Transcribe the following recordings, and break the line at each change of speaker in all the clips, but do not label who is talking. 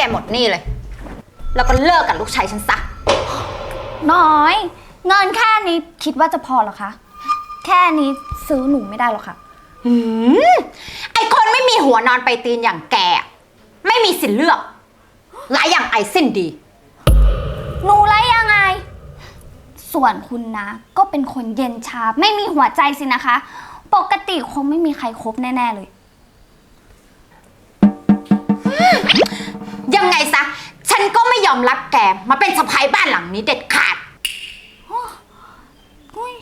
แกหมดหนี่เลย แล้วก็เลิกกับลูกชายฉันซะ
น้อย เงินแค่นี้คิดว่าจะพอเหรอคะ แค่นี้ซื้อหนูไม่ได้หรอกค่ะ
หืมไอคนไม่มีหัวนอนไปตีนอย่างแก ไม่มีสิทธิ์เลือกหลายอย่างไอสิ้นดี
หนูไรยังไง ส่วนคุณนะ ก็เป็นคนเย็นชา ไม่มีหัวใจสินะคะ ปกติคงไม่มีใครคบแน่ ๆ เลย
ยังไงซะ ฉันก็ไม่ยอมรับแกมาเป็นสะพ้ายบ้านหลังนี้เด็ดขาด
อุ๊ย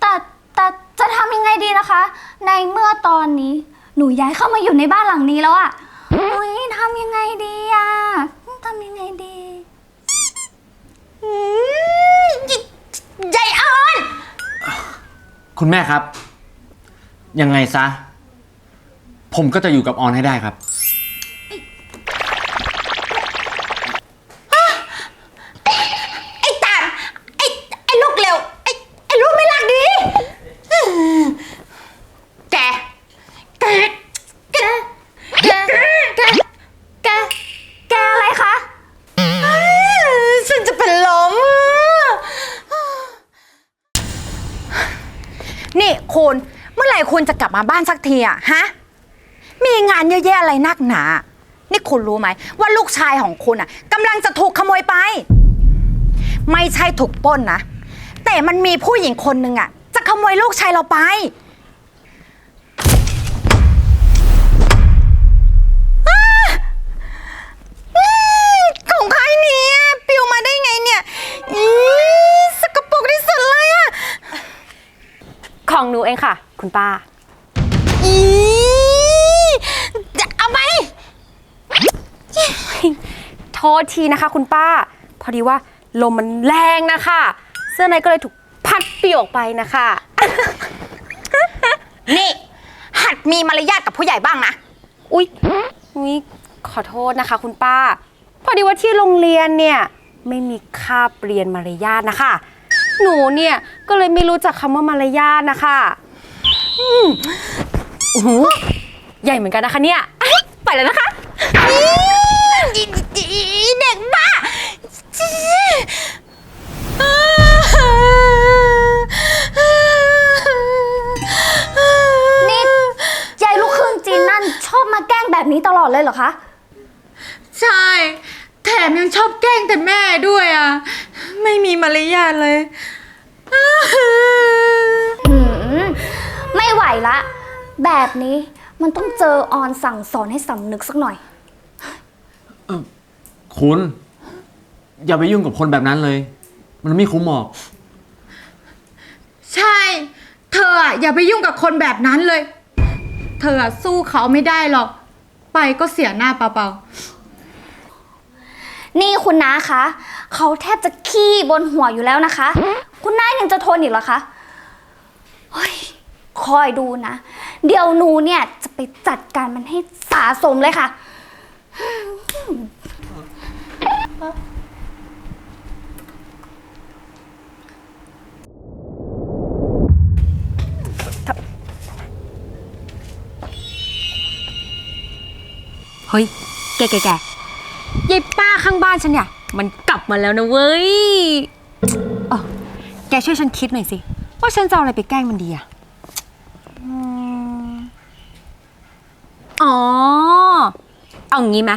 แต่แต่จะทำยังไงดีนะคะ ในเมื่อตอนนี้ หนูย้ายเข้ามาอยู่ในบ้านหลังนี้แล้วอะอุ้ยทำยังไงดีอะทำยังไงดี
อืมยายออน
คุณแม่ครับ ยังไงซะ ผมก็จะอยู่กับออนให้ได้ครับ
บ้านสักทีอะฮะ มีงานเยอะแยะอะไรนักหนา นี่คุณรู้ไหมว่าลูกชายของคุณอะกำลังจะถูกขโมยไป ไม่ใช่ถูกปล้นนะ แต่มันมีผู้หญิงคนหนึ่งอะจะขโมยลูกชายเราไป ของใครเนี่ยปิวมาได้ไงเนี่ยอีสกปรกที่สุดเลยอะ
ของหนูเองค่ะ คุณป้า
อีจะเอาไป
โทษทีนะคะคุณป้า พอดีว่าลมมันแรงนะคะ เสื้อในก็เลยถูกพัดปลิวออกไปนะคะ
นี่ หัดมีมารยาทกับผู้ใหญ่บ้างนะ
อุ๊ยอุ๊ยขอโทษนะคะคุณป้า พอดีว่าที่โรงเรียนเนี่ย ไม่มีคาบเรียนมารยาทนะคะ หนูเนี่ย ก็เลยไม่รู้จักคำว่ามารยาทนะคะอืม โอ้โหใหญ่เหมือนกันนะคะเนี่ยไปแล้วนะคะ
อีอีเด็กบ้า
นี่ยายลูกครึ่งจีนนั่นชอบมาแกล้งแบบนี้ตลอดเลยเหรอคะ
ใช่ แถมยังชอบแกล้งแต่แม่ด้วยอะ ไม่มีมารยาทเลย
หืมไม่ไหวละ แบบนี้มันต้องเจอออนสั่งสอนให้สำนึกสักหน่อย
คุณ อย่าไปยุ่งกับคนแบบนั้นเลย มันไม่คุ้มหรอก
ใช่ เธออะอย่าไปยุ่งกับคนแบบนั้นเลย เธออะสู้เขาไม่ได้หรอก ไปก็เสียหน้าเปล่า
นี่คุณน้าคะเขาแทบจะขี้บนหัวอยู่แล้วนะคะ คุณน้ายังจะทนอีกเหรอคะเฮ้ย คอยดูนะ เดี๋ยวหนูเนี่ยจะไปจัดการมันให้สาสมเลยค่ะ
เฮ้ย แกแกแกยายป้าข้างบ้านฉันเนี่ย มันกลับมาแล้วนะเว้ยเออแกช่วยฉันคิดหน่อยสิ ว่าฉันจะเอาอะไรไปแกล้งมันดีอะ อืมอ๋อ เอางี้ไหม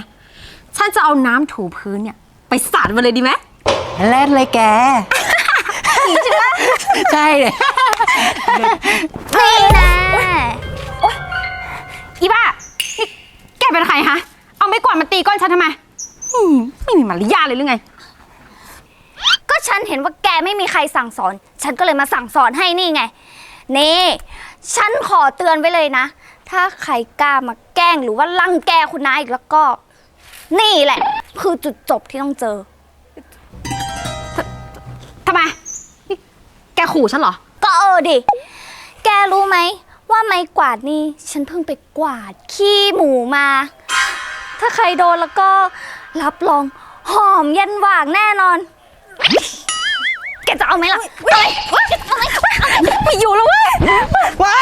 ฉันจะเอาน้ำถูพื้นเนี่ย ไปสาดมันเลยดีไหม
แรดเลยแกใช่เลย
นี่นะ
อีบ้านี่แกเป็นใครฮะ เอาไม่กวาดมาตีก้อนฉันทำไมอืมไม่มีมารยาทเลยหรือไง
ก็ฉันเห็นว่าแกไม่มีใครสั่งสอน ฉันก็เลยมาสั่งสอนให้นี่ไง นี่ ฉันขอเตือนไว้เลยนะ ถ้าใครกล้ามาแกล้งหรือว่าลังแกคุณน้าอีกแล้วก็ นี่แหละ คือจุดจบที่ต้องเจอ
ทำไมนี่แกขู่ฉันเหรอ
ก็เออดิ แกรู้ไหม ว่าไม้กวาดนี่ ฉันเพิ่งไปกวาด ขี้หมูมา ถ้าใครโดนแล้วก็รับรองหอมยันหว่างแน่นอน แกจะเอาไหมล่ะเอาไหมเอาไหมเอาไหมไม่อยู่แล้วเว้ย
ไว้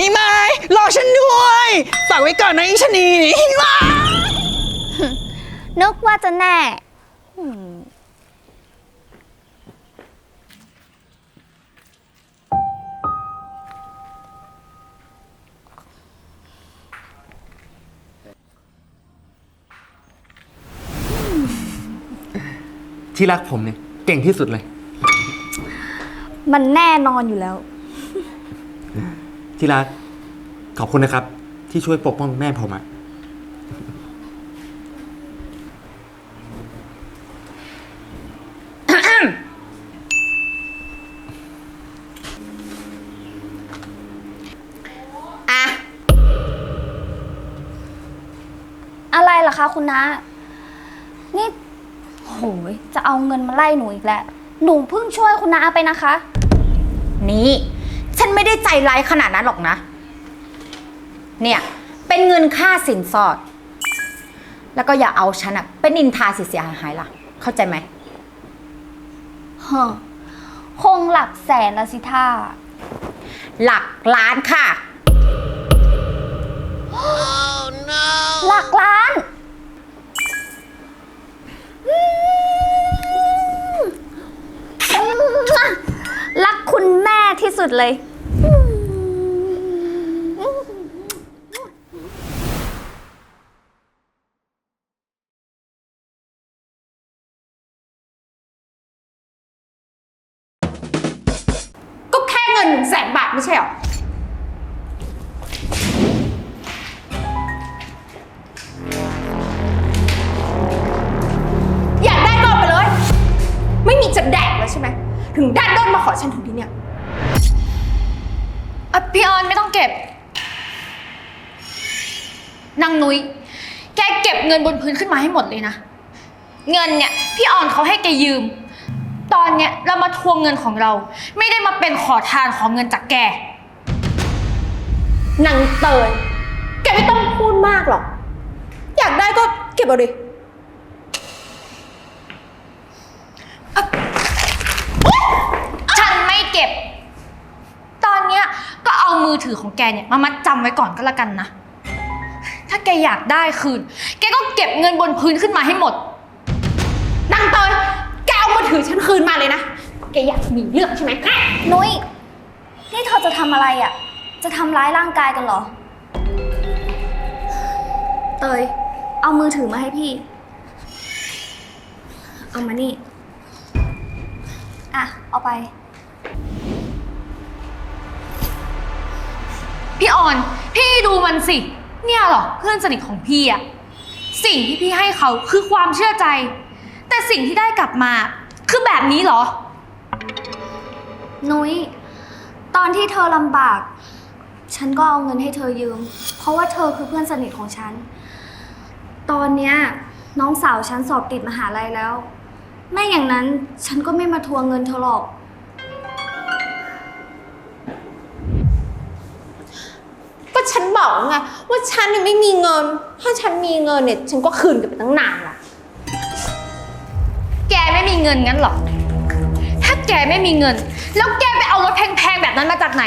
อีไม้รอฉันด้วยฝากไว้ก่อนนะอีชะนีนี่ว้า
นึกว่าจะแน่อืม
ที่รักผมเนี่ยเก่งที่สุดเลย
มันแน่นอนอยู่แล้ว
ที่รักขอบคุณนะครับ ที่ช่วยปกป้องแม่ผมอะ
อะ
อะไรล่ะคะคุณน้านี่โหยจะเอาเงินมาไล่หนูอีกแล้ว หนูเพิ่งช่วยคุณน้าไปนะคะ
นี่ฉันไม่ได้ใจร้ายขนาดนั้นหรอกนะ เนี่ย เป็นเงินค่าสินสอด แล้วก็อย่าเอาฉันอะเป็นนินทาเสียหายๆล่ะ เข้าใจไหม
ฮะคงหลักแสนละสิท่า
หลักล้านค่ะ
หลักล้านอืม รักคุณแม่ที่สุดเลย
ถึงด้านด้นมาขอฉันถึงที่เนี่ยอะพี่ออนไม่ต้องเก็บนางนุ้ยแกเก็บเงินบนพื้นขึ้นมาให้หมดเลยนะ เงินเนี่ยพี่ออนเขาให้แกยืม ตอนเนี้ยเรามาทวงเงินของเรา ไม่ได้มาเป็นขอทานของเงินจากแกนางเตยแกไม่ต้องพูดมากหรอก อยากได้ก็เก็บเอาดิอะ ฉันไม่เก็บ ตอนเนี้ยก็เอามือถือของแกเนี่ยมามัดจำไว้ก่อนก็แล้วกันนะ ถ้าแกอยากได้คืน แกก็เก็บเงินบนพื้นขึ้นมาให้หมด นางเตย แกเอามือถือฉันคืนมาเลยนะ แกอยากมีเรื่องใช่ไหม
นุ้ย นี่เธอจะทำอะไรอะ่ะ จะทำร้ายร่างกายกันเหรอ เตย เอามือถือมาให้พี่ เอามานี่ อะ เอาไป
พี่ออน พี่ดูมันสิ เนี่ยเหรอเพื่อนสนิทของพี่อะสิ่งที่พี่ให้เขาคือความเชื่อใจ แต่สิ่งที่ได้กลับมา คือแบบนี้เหรอ
นุ้ย ตอนที่เธอลำบาก ฉันก็เอาเงินให้เธอยืม เพราะว่าเธอคือเพื่อนสนิทของฉัน ตอนเนี้ยน้องสาวฉันสอบติดมหาลัยแล้ว ไม่อย่างนั้นฉันก็ไม่มาทวงเงินเธอหรอก
ก็ฉันบอกไงว่าฉันเนี่ยไม่มีเงิน ถ้าฉันมีเงินเนี่ย ฉันก็คืนกันไปตั้งนานละ
แกไม่มีเงินงั้นหรอ ถ้าแกไม่มีเงิน แล้วแกไปเอารถแพงๆแบบนั้นมาจากไหน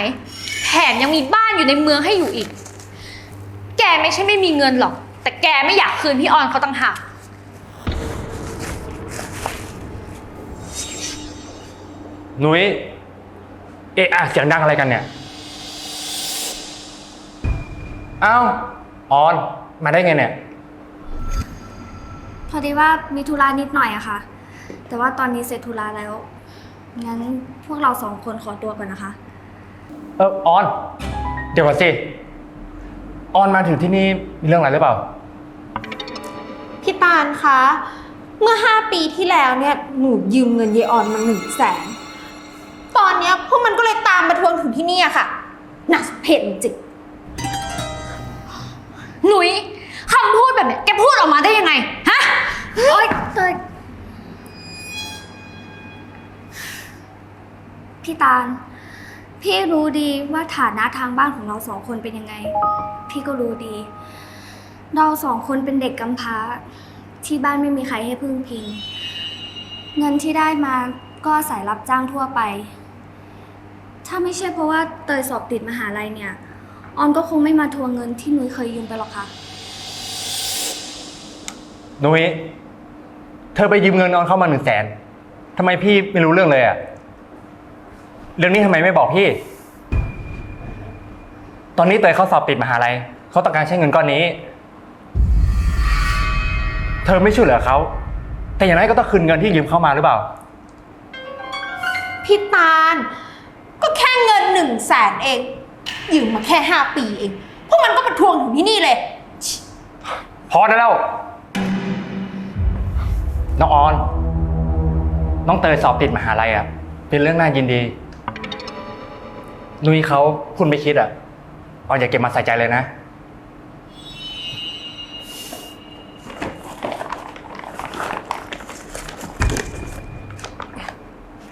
แถมยังมีบ้านอยู่ในเมืองให้อยู่อีก แกไม่ใช่ไม่มีเงินหรอก แต่แกไม่อยากคืนพี่ออนเขาตั้งหาก
นุ้ยเอะอะเสียงดังอะไรกันเนี่ยเอ้าออน มาได้ไงเนี่ย
พอดีว่ามีธุระนิดหน่อยอะค่ะ แต่ว่าตอนนี้เสร็จธุระแล้ว งั้นพวกเราสองคนขอตัวก่อนนะคะ
เออออน เดี๋ยวก่อนสิ ออนมาถึงที่นี่มีเรื่องอะไรหรือเปล่า
พี่ตาลคะ เมื่อ 5 ปีที่แล้วเนี่ย หนูยืมเงินเยออนมาหนึ่งแสน ตอนเนี้ยพวกมันก็เลยตามมาทวงถึงที่นี่อะค่ะน่าสมเพชจริง
หนุยคำพูดแบบเนี้ยแกพูดออกมาได้ยังไง ฮะ
โอ๊ยเตยพี่ตาล พี่รู้ดีว่าฐานะทางบ้านของเราสองคนเป็นยังไง พี่ก็รู้ดี เราสองคนเป็นเด็กกำพร้า ที่บ้านไม่มีใครให้พึ่งพิง เงินที่ได้มาก็อาศัยรับจ้างทั่วไป ถ้าไม่ใช่เพราะว่าเตยสอบติดมหาลัยเนี่ย ออนก็คงไม่มาทวงเงินที่นุ้ยเคยยืมไปหรอกค่ะ
นุ้ยเธอไปยืมเงินออนเข้ามาหนึ่งแสนทำไมพี่ไม่รู้เรื่องเลยอะเรื่องนี้ทำไมไม่บอกพี่ ตอนนี้เตยเขาสอบติดมหาลัยเขาต้องการใช้เงินก้อนนี้ เธอไม่ช่วยเหลือเขาแต่อย่างไรก็ต้องคืนเงินที่ยืมเข้ามาหรือเปล่า
พี่ตาล ก็แค่เงินหนึ่งแสนเอง ยืมมาแค่ห้าปีเอง พวกมันก็มาทวงถึงที่นี่เลย
พอได้แล้ว น้องออน น้องเตยสอบติดมหาลัยอะ เป็นเรื่องน่ายินดี นุ้ยเขาพูดไม่คิดอะ ออนอย่าเก็บมาใส่ใจเลยนะ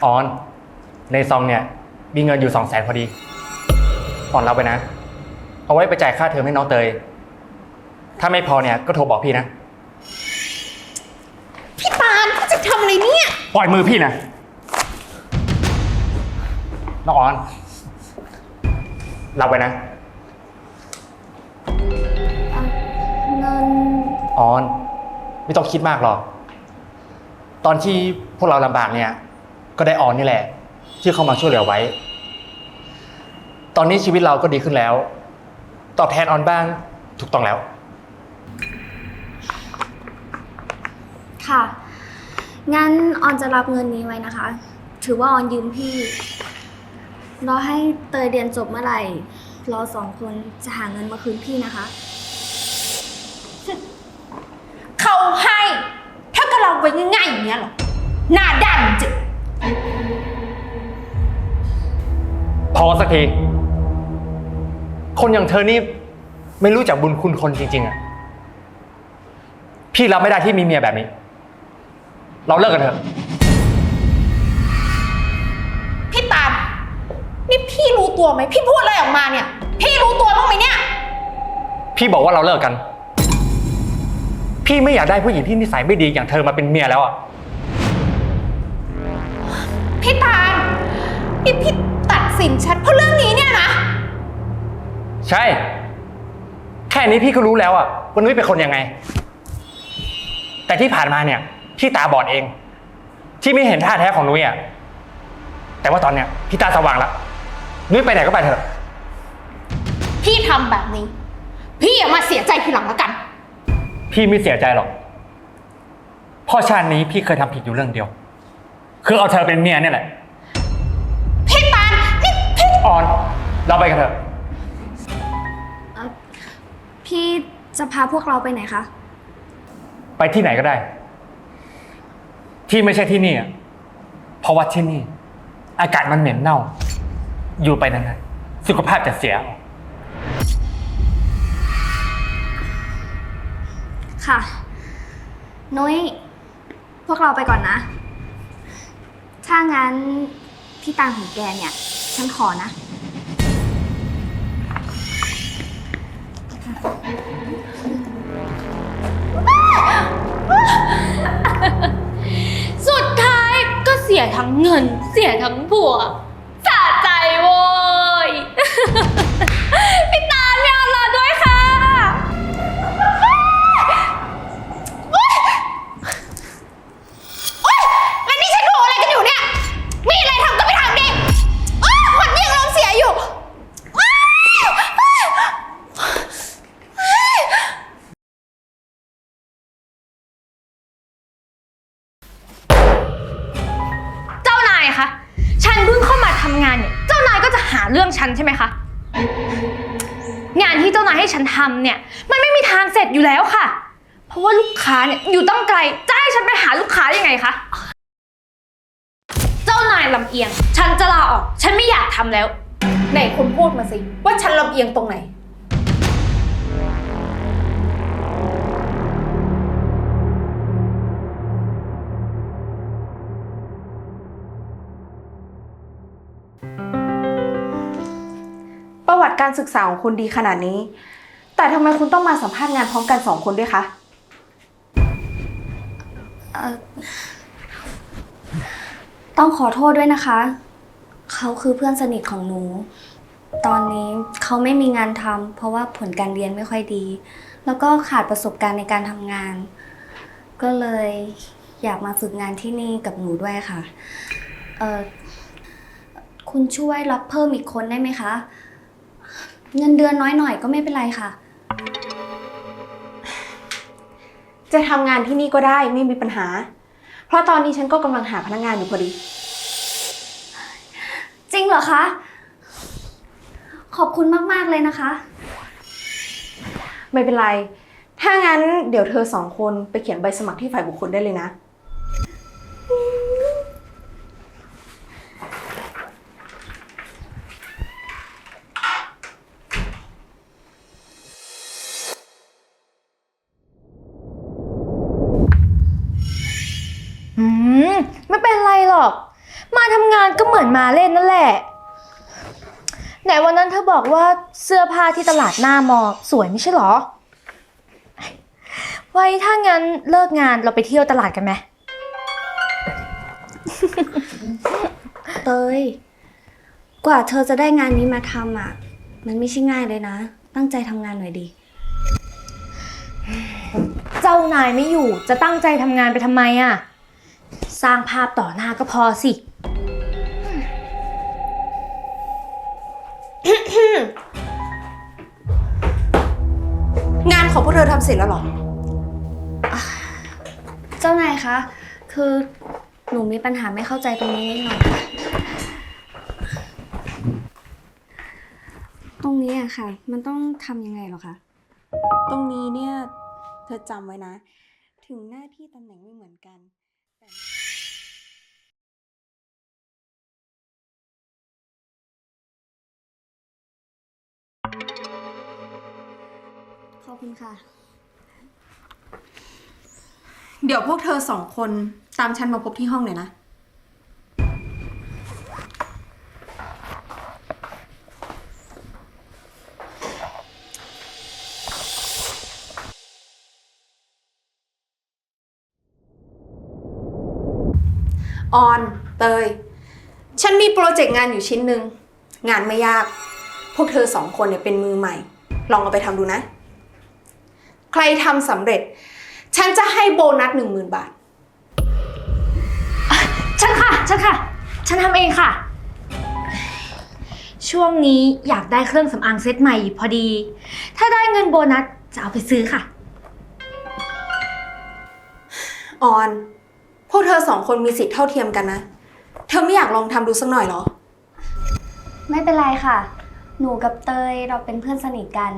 ออน ในซองเนี่ย มีเงินอยู่สองแสนพอดีออนรับไปนะ เอาไว้ไปจ่ายค่าเทอมให้น้องเตย ถ้าไม่พอเนี่ยก็โทรบอกพี่นะ
พี่ตาลพี่จะทำอะไรเนี่ย
ปล่อยมือพี่นะ น้องออน รับไว้นะ
เงิน
ออน ไม่ต้องคิดมากหรอก ตอนที่พวกเราลำบากเนี่ย ก็ได้ออนนี่แหละ ที่เข้ามาช่วยเหลือไว้ ตอนนี้ชีวิตเราก็ดีขึ้นแล้ว ตอบแทนออนบ้างถูกต้องแล้ว
ค่ะ งั้นออนจะรับเงินนี้ไว้นะคะ ถือว่าออนยืมพี่ รอให้เตยเรียนจบเมื่อไหร่ เราสองคนจะหาเงินมาคืนพี่นะคะ
เขาให้ ถ้าก็เราไว้ง่ายๆอย่างเงี้ยเหรอหน้าด้านจริง
พอสักที คนอย่างเธอนี่ไม่รู้จักบุญคุณคนจริง ๆอะพี่รับไม่ได้ที่มีเมียแบบนี้ เราเลิกกันเถอะ
พี่ตาลนี่พี่รู้ตัวไหม พี่พูดอะไรออกมาเนี่ย พี่รู้ตัวบ้างไหมเนี่ย
พี่บอกว่าเราเลิกกัน พี่ไม่อยากได้ผู้หญิงที่นิสัยไม่ดีอย่างเธอมาเป็นเมียแล้วอะ
พี่ตาลนี่พี่ตัด สินฉันเพราะเรื่องนี้เนี่ยนะ
ใช่ แค่นี้พี่ก็รู้แล้วอะว่านุ้ยเป็นคนยังไง แต่ที่ผ่านมาเนี่ยพี่ตาบอดเอง ที่ไม่เห็นท่าแท้ของนุ้ยอะแต่ว่าตอนเนี้ยพี่ตาสว่างแล้วนุ้ยไปไหนก็ไปเถอะ
พี่ทำแบบนี้ พี่อย่ามาเสียใจทีหลังแล้วกัน
พี่ไม่เสียใจหรอกเพ่อชาตินี้พี่เคยทำผิดอยู่เรื่องเดียว คือเอาเธอเป็นเมียเนี่ยแหละ ไปกันเถอะ
พี่จะพาพวกเราไปไหนคะ
ไปที่ไหนก็ได้ ที่ไม่ใช่ที่นี่อะเพราะว่าที่นี่ อากาศมันเหม็นเน่า อยู่ไปนานๆสุขภาพจะเสีย
ค่ะ นุ้ย พวกเราไปก่อนนะ ถ้างั้น พี่ตางของแกเนี่ย ฉันขอนะ
สุดท้ายก็เสียทั้งเงิน เสียทั้งผัวสะใจโว้ คุ
ณ
พู
ดมาสิ ว่าฉันลำเอียงตรงไหน
ประวัติการศึกษาของคุณดีขนาดนี้ แต่ทำไมคุณต้องมาสัมภาษณ์งานพร้อมกันสองคนด้วยคะ
เอ่อต้องขอโทษด้วยนะคะ เขาคือเพื่อนสนิทของหนู ตอนนี้เขาไม่มีงานทำเพราะว่าผลการเรียนไม่ค่อยดี แล้วก็ขาดประสบการณ์ในการทำงาน ก็เลยอยากมาฝึกงานที่นี่กับหนูด้วยค่ะเออคุณช่วยรับเพิ่มอีกคนได้ไหมคะ เงินเดือนน้อยหน่อยก็ไม่เป็นไรค่ะ
จะทำงานที่นี่ก็ได้ไม่มีปัญหา เพราะตอนนี้ฉันก็กำลังหาพนักงานอยู่พอดี
จริงเหรอคะ ขอบคุณมากๆเลยนะคะ
ไม่เป็นไร ถ้างั้นเดี๋ยวเธอสองคนไปเขียนใบสมัครที่ฝ่ายบุคคลได้เลยนะ
บอกว่าเสื้อผ้าที่ตลาดหน้ามอสวยไม่ใช่เหรอ ไว้ถ้างั้นเลิกงานเราไปเที่ยวตลาดกันไหม
เตย กว่าเธอจะได้งานนี้มาทำอะ มันไม่ใช่ง่ายเลยนะ ตั้งใจทำงานหน่อยดี
เจ้านายไม่อยู่จะตั้งใจทำงานไปทำไมอะสร้างภาพต่อหน้าก็พอสิ
งานของพวกเธอทำเสร็จแล้วเหรอ
เจ้านายคะ คือหนูมีปัญหาไม่เข้าใจตรงนี้นิดหน่อยค่ะ ตรงนี้อะค่ะ มันต้องทำยังไงเหรอคะ
ตรงนี้เนี่ย เธอจำไว้นะ ถึงหน้าที่ตำแหน่งไม่เหมือนกัน
ขอบคุณค่ะ
เดี๋ยวพวกเธอสองคนตามฉันมาพบที่ห้องหน่อยนะ ออน เตย ฉันมีโปรเจกต์งานอยู่ชิ้นหนึ่ง งานไม่ยาก พวกเธอสองคนเนี่ยเป็นมือใหม่ ลองเอาไปทำดูนะ ใครทำสำเร็จ ฉันจะให้โบนัสหนึ่งหมื่นบาท
ฉันค่ะ ฉันค่ะ ฉันทำเองค่ะ ช่วงนี้อยากได้เครื่องสำอางเซตใหม่พอดี ถ้าได้เงินโบนัสจะเอาไปซื้อค่ะ
ออน พวกเธอสองคนมีสิทธิ์เท่าเทียมกันนะ เธอไม่อยากลองทำดูสักหน่อยเหรอ
ไม่เป็นไรค่ะ หนูกับเตยเราเป็นเพื่อนสนิทกัน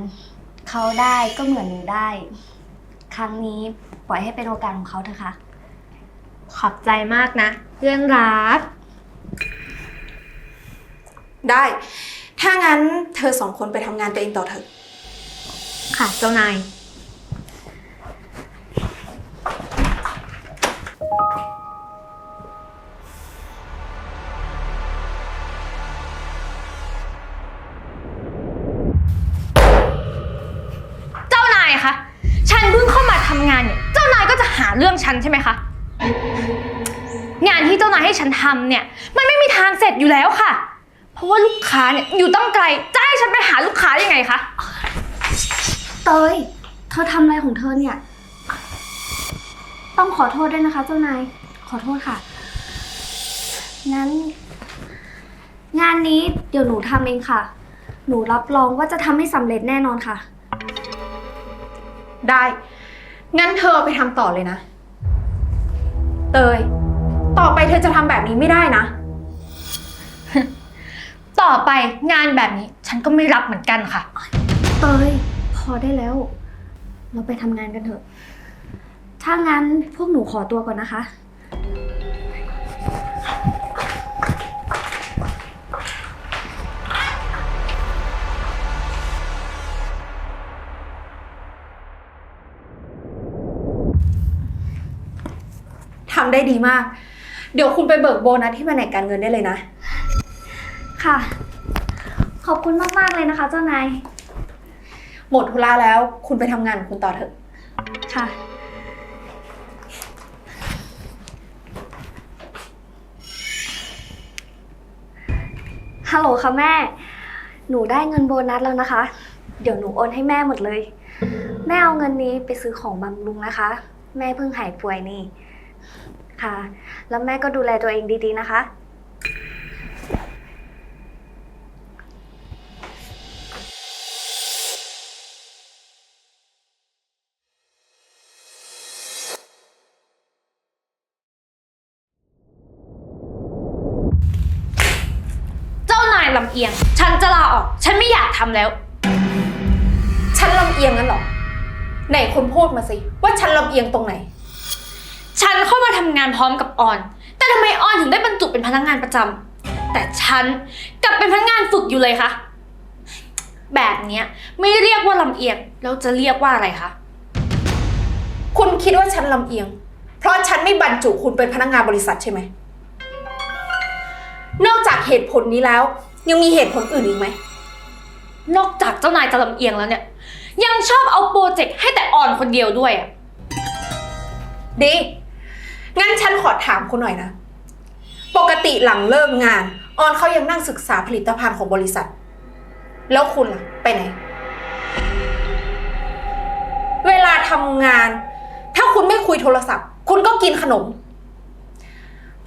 เขาได้ก็เหมือนหนูได้ ครั้งนี้ปล่อยให้เป็นโอกาสของเขาเถอะค่ะ
ขอบใจมากนะ เพื่อนรัก
ได้ ถ้างั้นเธอสองคนไปทำงานตัวเองต่อเถอะ
ค่ะเจ้านาย นใช่ไหมคะ งานที่เจ้านายให้ฉันทำเนี่ย มันไม่มีทางเสร็จอยู่แล้วค่ะ เพราะว่าลูกค้าเนี่ยอยู่ต้องไกลจะให้ฉันไปหาลูกค้ายังไงคะ
เตย เธอทำอะไรของเธอเนี่ย ต้องขอโทษด้วยนะคะ เจ้านาย ขอโทษค่ะ งั้น งานนี้เดี๋ยวหนูทำเองค่ะ หนูรับรองว่าจะทำให้สำเร็จแน่นอนค่ะ
ได้ งั้นเธอเอาไปทำต่อเลยนะ เตย ต่อไปเธอจะทำแบบนี้ไม่ได้นะ
ต่อไปงานแบบนี้ฉันก็ไม่รับเหมือนกันค่ะ
เตย พอได้แล้ว เราไปทำงานกันเถอะ ถ้างั้นพวกหนูขอตัวก่อนนะคะ
ดีมาก เดี๋ยวคุณไปเบิกโบนัสที่แผนกการเงินได้เลยนะ
ค่ะ ขอบคุณมาก ๆ เลยนะคะ เจ้านาย
หมดธุระแล้ว คุณไปทำงานของคุณต่อเถอะ
ค่ะ ฮัลโหลค่ะแม่ หนูได้เงินโบนัสแล้วนะคะ เดี๋ยวหนูโอนให้แม่หมดเลย แม่เอาเงินนี้ไปซื้อของบำรุงนะคะ แม่เพิ่งหายป่วยนี่ ค่ะ แล้วแม่ก็ดูแลตัวเองดีๆนะคะ
เจ้านายลำเอียง ฉันจะลาออก ฉันไม่อยากทำแล้ว
ฉันลำเอียงงั้นเหรอ ไหนคุณพูดมาสิ ว่าฉันลำเอียงตรงไหน
ฉันเข้ามาทำงานพร้อมกับออน แต่ทำไมออนถึงได้บรรจุเป็นพนักงานประจำแต่ฉันกลับเป็นพนักงานฝึกอยู่เลยคะ แบบเนี้ยไม่เรียกว่าลำเอียงแล้วจะเรียกว่าอะไรคะ
คุณคิดว่าฉันลำเอียง เพราะฉันไม่บรรจุคุณเป็นพนักงานบริษัทใช่ไหม นอกจากเหตุผลนี้แล้ว ยังมีเหตุผลอื่นอีกไหม
นอกจากเจ้านายจะลำเอียงแล้วเนี่ย ยังชอบเอาโปรเจกต์ให้แต่ออนคนเดียวด้วยอะ
ดี งั้นฉันขอถามคุณหน่อยนะ ปกติหลังเลิกงาน ออนเขายังนั่งศึกษาผลิตภัณฑ์ของบริษัท แล้วคุณล่ะ ไปไหน เวลาทำงาน ถ้าคุณไม่คุยโทรศัพท์ คุณก็กินขนม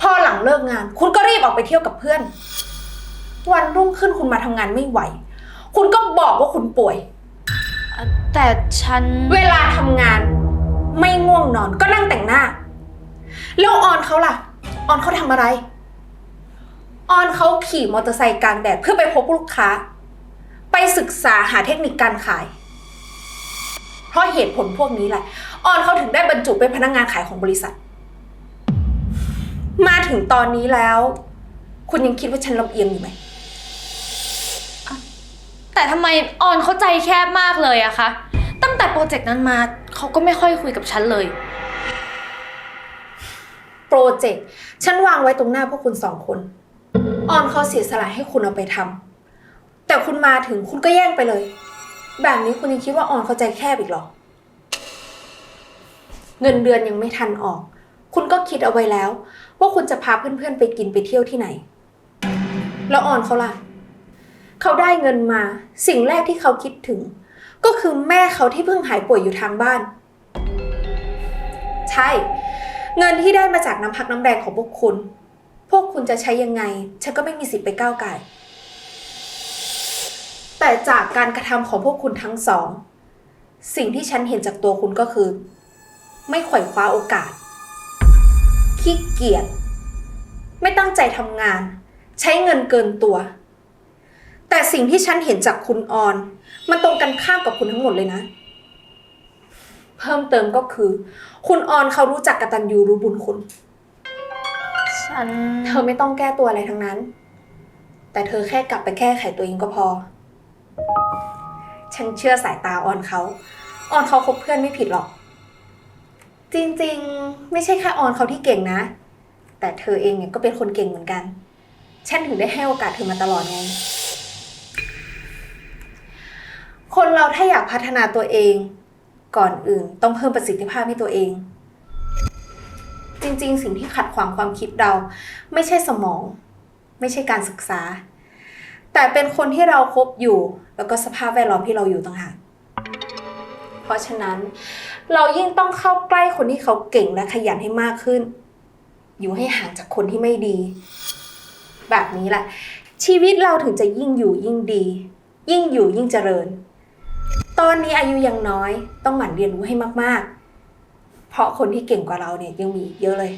พอหลังเลิกงาน คุณก็รีบออกไปเที่ยวกับเพื่อน วันรุ่งขึ้นคุณมาทำงานไม่ไหว คุณก็บอกว่าคุณป่วย
แต่ฉัน
เวลาทำงาน ไม่ง่วงนอนก็นั่งแต่งหน้า แล้วออนเขาล่ะ ออนเขาทำอะไร ออนเขาขี่มอเตอร์ไซค์กลางแดดเพื่อไปพบลูกค้า ไปศึกษาหาเทคนิคการขาย เพราะเหตุผลพวกนี้แหละ ออนเขาถึงได้บรรจุเป็นพนักงงานขายของบริษัท มาถึงตอนนี้แล้ว คุณยังคิดว่าฉันลำเอียงอยู่ไหม
แต่ทำไมออนเข้าใจแคบมากเลยอะคะ ตั้งแต่โปรเจกต์นั้นมาเขาก็ไม่ค่อยคุยกับฉันเลย
รเจกต์ฉันวางไว้ตรงหน้าพวกคุณสองคน ออนเขาเสียสละให้คุณเอาไปทำแต่คุณมาถึงคุณก็แย่งไปเลย แบบนี้คุณยังคิดว่าออนเขาใจแคบอีกเหรอ เงินเดือนยังไม่ทันออก คุณก็คิดเอาไว้แล้ว ว่าคุณจะพาเพื่อนๆไปกินไปเที่ยวที่ไหน แล้วออนเขาล่ะ เขาได้เงินมาสิ่งแรกที่เขาคิดถึง ก็คือแม่เขาที่เพิ่งหายป่วยอยู่ทางบ้าน ใช่ เงินที่ได้มาจากน้ำพักน้ำแรงของพวกคุณ พวกคุณจะใช้ยังไง ฉันก็ไม่มีสิทธิ์ไปก้าวไก่ายแต่จากการกระทำของพวกคุณทั้งสอง สิ่งที่ฉันเห็นจากตัวคุณก็คือ ไม่ขวอยคว้าโอกาส ขี้เกียจไม่ตั้งใจทำงาน ใช้เงินเกินตัว แต่สิ่งที่ฉันเห็นจากคุณออน มันตรงกันข้ามกับคุณทั้งหมดเลยนะ เพิ่มเติมก็คือ คุณออนเขารู้จักกตัญญูรู้บุญคุณ
ฉัน
เธอไม่ต้องแก้ตัวอะไรทั้งนั้น แต่เธอแค่กลับไปแก้ไขตัวเองก็พอ ฉันเชื่อสายตาออนเขา ออนเขาคบเพื่อนไม่ผิดหรอก จริงๆ ไม่ใช่แค่ออนเขาที่เก่งนะ แต่เธอเองเนี่ยก็เป็นคนเก่งเหมือนกัน ฉันถึงได้ให้โอกาสเธอมาตลอดไงคนเราถ้าอยากพัฒนาตัวเอง ก่อนอื่นต้องเพิ่มประสิทธิภาพให้ตัวเอง จริงๆ สิ่งที่ขัดขวางความคิดเรา ไม่ใช่สมอง ไม่ใช่การศึกษา แต่เป็นคนที่เราคบอยู่ แล้วก็สภาพแวดล้อมที่เราอยู่ต่างหากเพราะฉะนั้นเรายิ่งต้องเข้าใกล้คนที่เขาเก่งและขยันให้มากขึ้น อยู่ให้ห่างจากคนที่ไม่ดี แบบนี้แหละ ชีวิตเราถึงจะยิ่งอยู่ยิ่งดี ยิ่งอยู่ยิ่งเจริญ ตอนนี้อายุยังน้อย ต้องหมั่นเรียนรู้ให้มาก ๆ เพราะคนที่เก่งกว่าเราเนี่ยยังมีอีกเยอะเลย